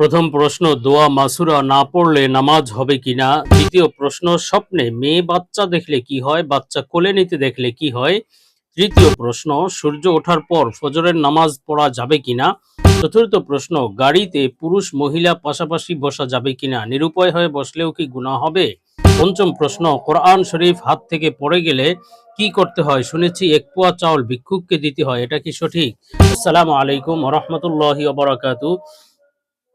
প্রথম প্রশ্ন, দোয়া মাসুরা না পড়লে নামাজ হবে কিনা দ্বিতীয় প্রশ্ন, স্বপ্নে মেয়ে বাচ্চা দেখলে কি হয়? বাচ্চা কোলে নিতে দেখলে কি হয়? তৃতীয় প্রশ্ন, সূর্য ওঠার পর ফজরের নামাজ পড়া যাবে কিনা চতুর্থ প্রশ্ন, গাড়িতে পুরুষ মহিলা পাশাপাশি বসা যাবে কিনা নিরুপায় হয়ে বসলেও কি গুনাহ হবে? পঞ্চম প্রশ্ন, কোরআন শরীফ হাত থেকে পড়ে গেলে কি করতে হয়? শুনেছি, এক পোয়া চাউল ভিক্ষুককে দিতে হয়। এটা কি সঠিক? আসসালামু আলাইকুম রহমতুল্লাহি ওবরাকাতু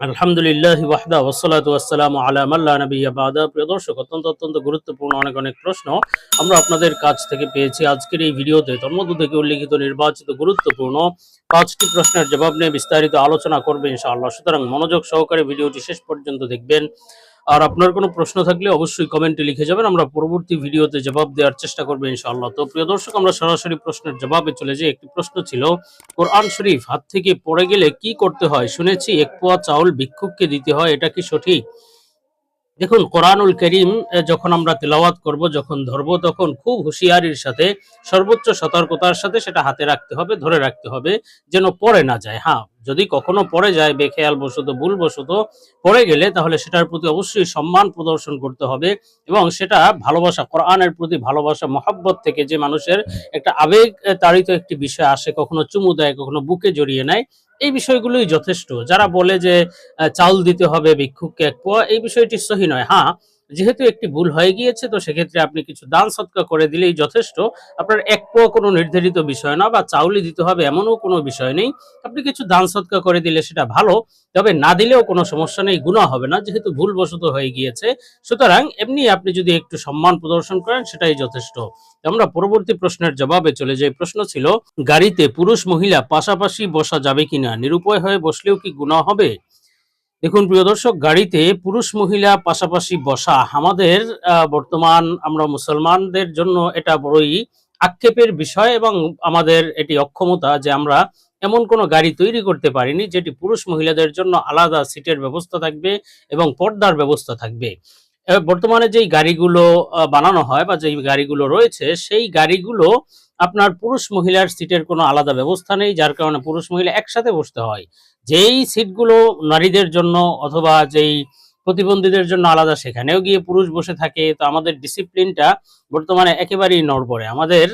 আলহামদুলিল্লাহ ওয়াহদা ওসলাত ওয়াসসালামু আলাম আল্লাহ নবী আবাদা প্রিয় দর্শক, অত্যন্ত অত্যন্ত গুরুত্বপূর্ণ অনেক অনেক প্রশ্ন আমরা আপনাদের কাছ থেকে পেয়েছি আজকের এই ভিডিওতে। তন্মধ্য থেকে উল্লিখিত নির্বাচিত গুরুত্বপূর্ণ পাঁচটি প্রশ্নের জবাব নিয়ে বিস্তারিত আলোচনা করবেন ইনশাআল্লাহ। সুতরাং মনোযোগ সহকারে ভিডিওটি শেষ পর্যন্ত দেখবেন। আর আপনার কোনো প্রশ্ন থাকলে অবশ্যই কমেন্টে লিখে যাবেন। আমরা পরবর্তী ভিডিওতে জবাব দেওয়ার চেষ্টা করব ইনশাআল্লাহ। তো প্রিয় দর্শক, আমরা সরাসরি প্রশ্নের জবাবে চলে যাই। একটি প্রশ্ন ছিল, কোরআন শরীফ হাত থেকে পড়ে গেলে কি করতে হয়? শুনেছি এক পোয়া চাউল ভিক্ষুককে দিতে হয়, এটা কি সঠিক? দেখুন কোরআনুল করিম যখন আমরা তেলাওয়াত করব যখন ধরবো তখন খুব হুঁশিয়ারির সাথে সর্বোচ্চ সতর্কতার সাথে সেটা হাতে রাখতে হবে ধরে রাখতে হবে যেন পড়ে না যায়। হ্যাঁ যদি কখনো পড়ে যায় বেখেয়াল বশত ভুল বশত পড়ে গেলে তাহলে সেটার প্রতি অবশ্যই সম্মান প্রদর্শন করতে হবে এবং সেটা ভালোবাসা কোরআনের প্রতি ভালোবাসা মহাব্বত থেকে যে মানুষের একটা আবেগ এ, তাড়িত একটি বিষয় আসে কখনো চুমু দেয় কখনো বুকে জড়িয়ে নেয় এই বিষয়গুলোই যথেষ্ট। যারা বলে যে চাউল দিতে হবে ভিক্ষুককে এই বিষয়টি সহি নয়। হ্যাঁ যেহেতু একটি ভুল হয়ে গিয়েছে, তো সেক্ষেত্রে আপনি কিছু দান সৎকা করে দিলেই যথেষ্ট। আপনার এক পোয়া কোনো নির্ধারিত বিষয় না বা চাউলি দিতে হবে এমনও কোনো বিষয় নেই। আপনি কিছু দান সৎকা করে দিলে সেটা ভালো, তবে না দিলেও কোনো সমস্যা নেই গুণা হবে না, যেহেতু ভুলবশত হয়ে গিয়েছে। সুতরাং এমনি আপনি যদি একটু সম্মান প্রদর্শন করেন, সেটাই যথেষ্ট। আমরা পরবর্তী প্রশ্নের জবাবে চলে যাই। প্রশ্ন ছিল, গাড়িতে পুরুষ মহিলা পাশাপাশি বসা যাবে কিনা? নিরুপায় হয়ে বসলেও কি গুণা হবে? দেখুন, প্রিয় দর্শক, গাড়িতে পুরুষ মহিলা পাশাপাশি বসা আমাদের বর্তমান আমরা মুসলমানদের জন্য এটা বড়ই আক্ষেপের বিষয় এবং আমাদের এটি অক্ষমতা যে আমরা এমন কোনো গাড়ি তৈরি করতে পারিনি যেটি পুরুষ মহিলাদের জন্য আলাদা সিটের ব্যবস্থা থাকবে এবং পর্দার ব্যবস্থা থাকবে। বর্তমানে যেই গাড়িগুলো বানানো হয় বা যেই গাড়িগুলো রয়েছে, সেই গাড়িগুলো আপনার পুরুষ মহিলার সিটের কোনো আলাদা ব্যবস্থা নেই, যার কারণে পুরুষ মহিলা একসাথে বসতে হয়। যেই সিটগুলো নারীদের জন্য অথবা যেই প্রতিবন্ধীদের জন্য আলাদা, সেখানেও গিয়ে পুরুষ বসে থাকে। তো আমাদের ডিসিপ্লিনটা বর্তমানে একেবারেই নড়বড়ে। আমাদের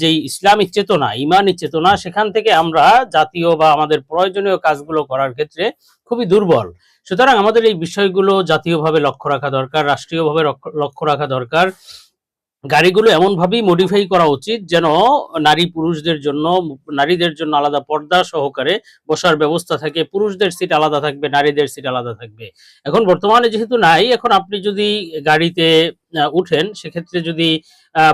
যেই ইসলামিক চেতনা, ইমানি চেতনা, সেখান থেকে আমরা জাতীয় বা আমাদের প্রয়োজনীয় কাজগুলো করার ক্ষেত্রে খুবই দুর্বল। সুতরাং আমাদের এই বিষয়গুলো জাতীয়ভাবে লক্ষ্য রাখা দরকার, রাষ্ট্রীয়ভাবে লক্ষ্য রাখা দরকার। গাড়িগুলো এমন ভাবেই মডিফাই করা উচিত যেন নারী পুরুষদের জন্য, নারীদের জন্য আলাদা পর্দা সহকারে বসার ব্যবস্থা থাকে, পুরুষদের সিট আলাদা থাকবে, নারীদের সিট আলাদা থাকবে। এখন বর্তমানে যেহেতু নাই, এখন আপনি যদি গাড়িতে উঠেন, সেক্ষেত্রে যদি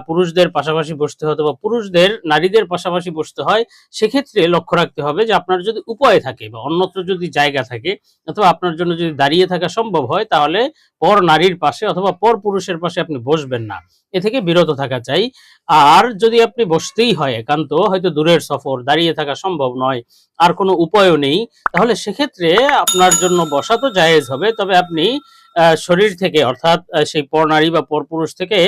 পুরুষদের পাশাপাশি বসতে হয় অথবা পুরুষদের, নারীদের পাশাপাশি বসতে হয়, সেক্ষেত্রে লক্ষ্য রাখতে হবে যে আপনার যদি উপায় থাকে বা অন্যত্র যদি জায়গা থাকে অথবা আপনার জন্য যদি দাঁড়িয়ে থাকা সম্ভব হয়, তাহলে পর নারীর পাশে অথবা পর পুরুষের পাশে আপনি বসবেন না। এ থেকে বিরত থাকা চাই। আর যদি আপনি বসতেই হয় একান্ত, হয়তো দূরের সফর, দাঁড়িয়ে থাকা সম্ভব নয়, আর কোনো উপায়ও নেই, তাহলে সেক্ষেত্রে আপনার জন্য বসা তো জায়েজ হবে, তবে আপনি শরীর থেকে, অর্থাৎ সেই পর নারী বা পর পুরুষ থেকে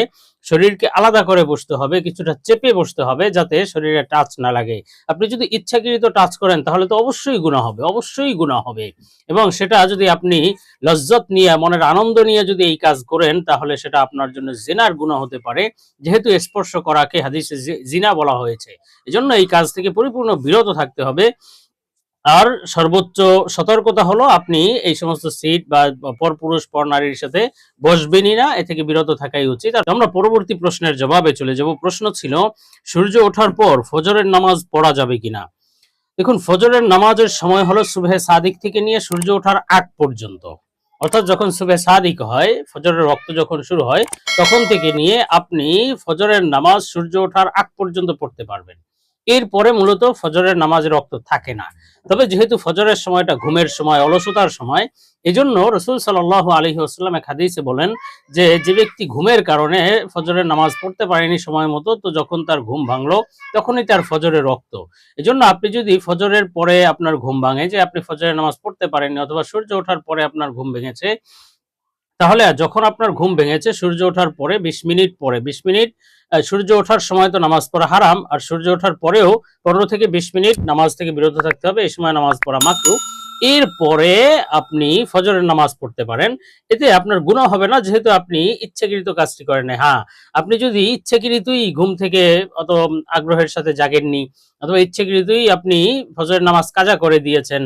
শরীরকে আলাদা করে বসতে হবে, কিছুটা চেপে বসতে হবে যাতে শরীরে টাচ না লাগে। আপনি যদি ইচ্ছাকৃত টাচ করেন, তাহলে তো অবশ্যই গুণা হবে, অবশ্যই গুণা হবে। এবং সেটা যদি আপনি লজ্জত নিয়ে, মনের আনন্দ নিয়ে যদি এই কাজ করেন, তাহলে সেটা আপনার জন্য জেনার গুণা হতে পারে। যেহেতু স্পর্শ করাকে হাদিসে জিনা বলা হয়েছে। এজন্য এই কাজ থেকে পরিপূর্ণ বিরত থাকতে হবে। আর সর্বোচ্চ সতর্কতা হলো আপনি এই সমস্ত সিট বা পরপুরুষ পর নারীর সাথে বসবেনই না। এ থেকে বিরত থাকাই উচিত। আমরা পরবর্তী প্রশ্নের জবাবে চলে যাব। প্রশ্ন ছিল, সূর্য ওঠার পর ফজরের নামাজ পড়া যাবে কিনা? দেখুন, ফজরের নামাজের সময় হলো সুবহে সাদিক থেকে নিয়ে সূর্য ওঠার আগ পর্যন্ত। অর্থাৎ যখন সুবে সাদিক হয়, ফজরের রক্ত যখন শুরু হয়, তখন থেকে নিয়ে আপনি ফজরের নামাজ সূর্য ওঠার আগ পর্যন্ত পড়তে পারবেন। এরপরে মূলত ফজরের নামাজের রক্ত থাকে না। তবে যেহেতু ফজরের সময়টা ঘুমের সময়, অলসতার সময়, এজন্য রসুল সাল আলহি আসাল্লাম এক হাদিসে বলেন যে যে ব্যক্তি ঘুমের কারণে ফজরের নামাজ পড়তে পারেনি সময় মতো, তো যখন তার ঘুম ভাঙলো, তখনই তার ফজরের রক্ত। এজন্য আপনি যদি ফজরের পরে আপনার ঘুম ভাঙে, যে আপনি ফজরের নামাজ পড়তে পারেননি, অথবা সূর্য ওঠার পরে আপনার ঘুম ভেঙেছে তাহলে যখন আপনার ঘুম ভেঙেছে সূর্য ওঠার পরে বিশ মিনিট পরে বিশ মিনিট আহ, সূর্য ওঠার সময় তো নামাজ পড়া হারাম আর সূর্য ওঠার পরেও পনেরো থেকে বিশ মিনিট নামাজ থেকে বিরত থাকতে হবে এই সময় নামাজ পড়া মাত্র এরপরে আপনি ফজরের নামাজ পড়তে পারেন। এতে আপনার গুনাহ হবে না, যেহেতু আপনি ইচ্ছাকৃত কাজটি করেন। হ্যাঁ আপনি যদি ইচ্ছাকৃতই ঘুম থেকে অত আগ্রহের সাথে জাগেননি, অথবা ইচ্ছাকৃতই আপনি ফজরের নামাজ কাজা করে দিয়েছেন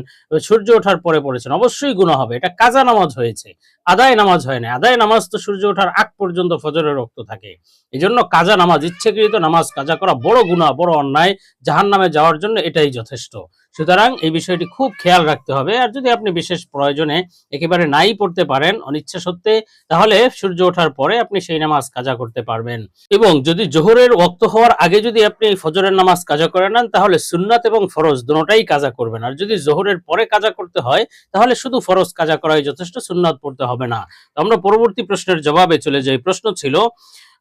সূর্য ওঠার পরে পড়েছেন, অবশ্যই গুনাহ হবে। এটা কাজা নামাজ হয়েছে, আদায় নামাজ হয় না আদায় নামাজ তো সূর্য ওঠার আগ পর্যন্ত ফজরের রক্ত থাকে। এই জন্য কাজা নামাজ, ইচ্ছাকৃত নামাজ কাজা করা বড় গুনাহ, বড় অন্যায়। জাহান নামে যাওয়ার জন্য এটাই যথেষ্ট। সুতরাং এই বিষয়টি খুব খেয়াল রাখতে হবে। আর যদি আপনি বিশেষ প্রয়োজনে একেবারে নাই পড়তে পারেন অনিচ্ছা সত্ত্বে, তাহলে সূর্য ওঠার পরে আপনি সেই নামাজ কাজা করতে পারবেন। এবং যদি জোহরের ওক্ত হওয়ার আগে যদি আপনি ফজরের নামাজ কাজা করে নেন, তাহলে সুন্নাত এবং ফরজ দুটোটাই কাজা করবেন। আর যদি জোহরের পরে কাজা করতে হয়, তাহলে শুধু ফরজ কাজা করাই যথেষ্ট, সুন্নাত পড়তে হবে না। আমরা পরবর্তী প্রশ্নের জবাবে চলে যাই। প্রশ্ন ছিল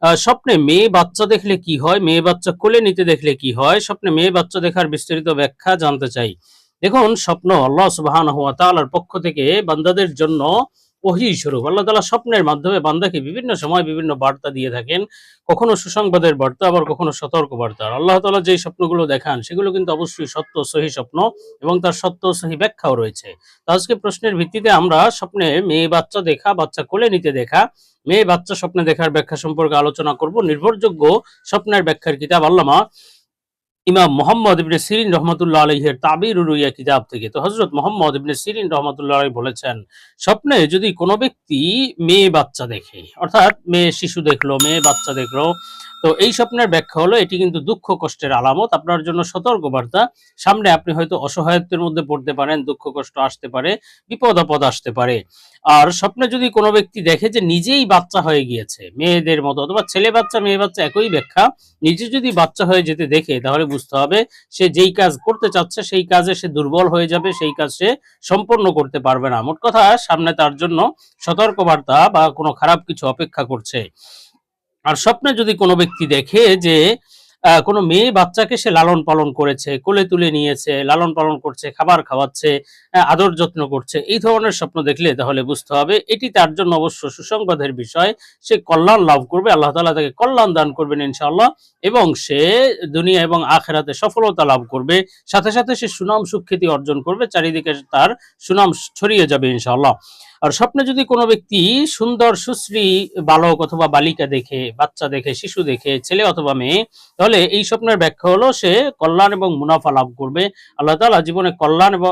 স্বপ্নে মেয়ে বাচ্চা দেখলে কি হয়? মেয়ে বাচ্চা কোলে নিতে দেখলে কি হয়? স্বপ্নে মেয়ে বাচ্চা দেখার বিস্তারিত ব্যাখ্যা জানতে চাই। দেখুন, স্বপ্ন আল্লাহ সুবাহ পক্ষ থেকে বান্দাদের জন্য ওহি স্বরূপ আল্লাহ তালা স্বপ্নের মাধ্যমে বান্দাকে বিভিন্ন সময় বিভিন্ন বার্তা দিয়ে থাকেন। কখনো সুসংবাদের বার্তা, আবার কখনো সতর্ক বার্তা আল্লাহ তাআলা যেই স্বপ্নগুলো দেখান, সেগুলো কিন্তু অবশ্যই সত্য সহি স্বপ্ন এবং তার সত্য সহি ব্যাখ্যাও রয়েছে। তো আজকে প্রশ্নের ভিত্তিতে আমরা স্বপ্নে মেয়ে, বাচ্চা দেখা, বাচ্চা কোলে নিতে দেখা, মেয়ে, বাচ্চা স্বপ্নে দেখার ব্যাখ্যা সম্পর্কে আলোচনা করব। নির্ভরযোগ্য স্বপ্নের ব্যাখ্যার কিতাব আল্লামা ইমাম মোহাম্মদ ইবনে সিরিন রহমতুল্লাহ আলহের তাবির রুইয়া কিতাব থেকে। তো হজরত মোহাম্মদ ইবনে সিরিন রহমতুল্লাহ আলাই বলেছেন, স্বপ্নে যদি কোনো ব্যক্তি মেয়ে বাচ্চা দেখে, অর্থাৎ মেয়ে শিশু দেখল, মেয়ে বাচ্চা দেখল, তো এই স্বপ্নের ব্যাখ্যা হলো, এটি কিন্তু দুঃখ কষ্টের আলামত। আপনার জন্য সতর্ক বার্তা সামনে আপনি হয়তো অসহায়ত্বের মধ্যে পড়তে পারেন, দুঃখ কষ্ট আসতে পারে, বিপদ আপদ আসতে পারে। আর স্বপ্নে যদি কোনো ব্যক্তি দেখে যে নিজেই বাচ্চা হয়ে গিয়েছে, মেয়েদের মতো, অথবা ছেলে বাচ্চা, মেয়ে বাচ্চা একই ব্যাখ্যা, নিজে যদি বাচ্চা হয়ে যেতে দেখে, তাহলে বুঝতে হবে। সে যেই কাজ করতে চাচ্ছে, সেই কাজে সে দুর্বল হয়ে যাবে, সেই কাজ সে সম্পন্ন করতে পারবে না। মোট কথা, সামনে তার জন্য সতর্কবার্তা বা কোনো খারাপ কিছু অপেক্ষা করছে। আর স্বপ্নে যদি কোনো ব্যক্তি দেখে যে কোনো মেয়ে বাচ্চাকে সে লালন পালন করেছে, কোলে তুলে নিয়েছে লালন পালন করছে, খাবার খাওয়াচ্ছে আদর যত্ন করছে। এই ধরনের স্বপ্ন দেখলে তাহলে বুঝতে হবে এটি তার জন্য অবশ্য সুসংবাদের বিষয়। সে কল্যাণ লাভ করবে, আল্লাহ তাআলা তাকে কল্যাণ দান করবেন ইনশাআল্লাহ, এবং সে দুনিয়া এবং আখেরাতে সফলতা লাভ করবে। সাথে সাথে সে সুনাম সুখ্যাতি অর্জন করবে, চারিদিকে তার সুনাম ছড়িয়ে যাবে ইনশাআল্লাহ। আর স্বপ্নে যদি কোনো ব্যক্তি সুন্দর, সুশ্রী বালক অথবা বালিকা দেখে, বাচ্চা দেখে, শিশু দেখে, ছেলে অথবা মেয়ে, তাহলে এই স্বপ্নের ব্যাখ্যা হলো সে কল্যাণ এবং মুনাফা লাভ করবে। আল্লাহ তাআলা জীবনে কল্যাণ এবং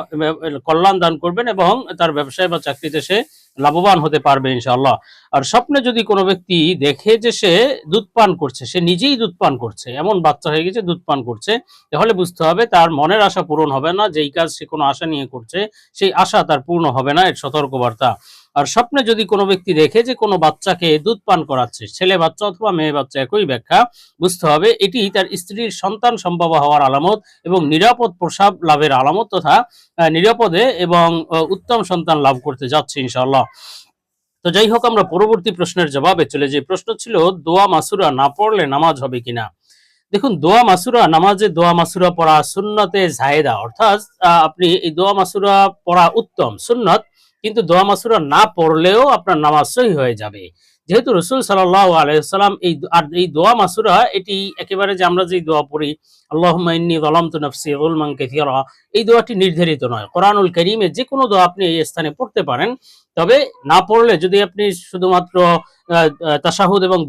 কল্যাণ দান করবেন এবং তার ব্যবসায় বা চাকরিতে সে লাভবান হতে পারবে ইনশাআল্লাহ। আর স্বপ্নে যদি কোনো ব্যক্তি দেখে যে সে দুধ পান করছে, সে নিজেই দুধ পান করছে, এমন বাচ্চা হয়ে গেছে, দুধ পান করছে, তাহলে বুঝতে হবে তার মনের আশা পূরণ হবে না, যেই কাজ সে কোনো আশা নিয়ে করছে, সেই আশা তার পূর্ণ হবে না, এর সতর্কবার্তা। আর স্বপ্নে যদি কোনো ব্যক্তি দেখে যে কোনো বাচ্চাকে দুধ পান করাচ্ছে, ছেলে বাচ্চা অথবা মেয়ে বাচ্চা একই ব্যাখ্যা, বুঝতে হবে এটি তার স্ত্রীর সন্তান সম্ভব হওয়ার আলামত এবং নিরাপদ প্রসাব লাভের আলামত তথা নিরাপদে এবং উত্তম সন্তান লাভ করতে যাচ্ছে ইনশাআল্লাহ। তো যাই হোক, আমরা পরবর্তী প্রশ্নের জবাবে চলে যে প্রশ্ন ছিল, দোয়া মাসুরা না পড়লে নামাজ হবে কিনা? দেখুন, দোয়া মাসুরা নামাজে দোয়া মাসুরা পড়া সুন্নতে জায়েদা, অর্থাৎ আপনি এই দোয়া মাসুরা পড়া উত্তম। সুন্নত কিন্তু দোয়া মাসুরা না পড়লেও আপনার নামাজ সহি হয়ে যাবে। যেহেতু রসুল সাল্লাহ আলাইসাল্লাম এই আর এই দোয়া মাসুরা, এটি একেবারে যে আমরা যে দোয়া পড়ি যালামতু নাফসি এই দোয়াটি নির্ধারিত নয়। কোরআনুল কারীমে যে কোনো দোয়া আপনি এই স্থানে পড়তে পারেন। তবে না পড়লে যদি আপনি শুধুমাত্র তাসাহুদ এবং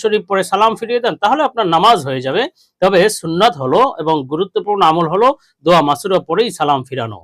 শরীফ পড়ে সালাম ফিরিয়ে দেন, তাহলে আপনার নামাজ হয়ে যাবে। তবে সুন্নাত হলো এবং গুরুত্বপূর্ণ আমল হলো দোয়া মাসুরা পরেই সালাম ফিরানো।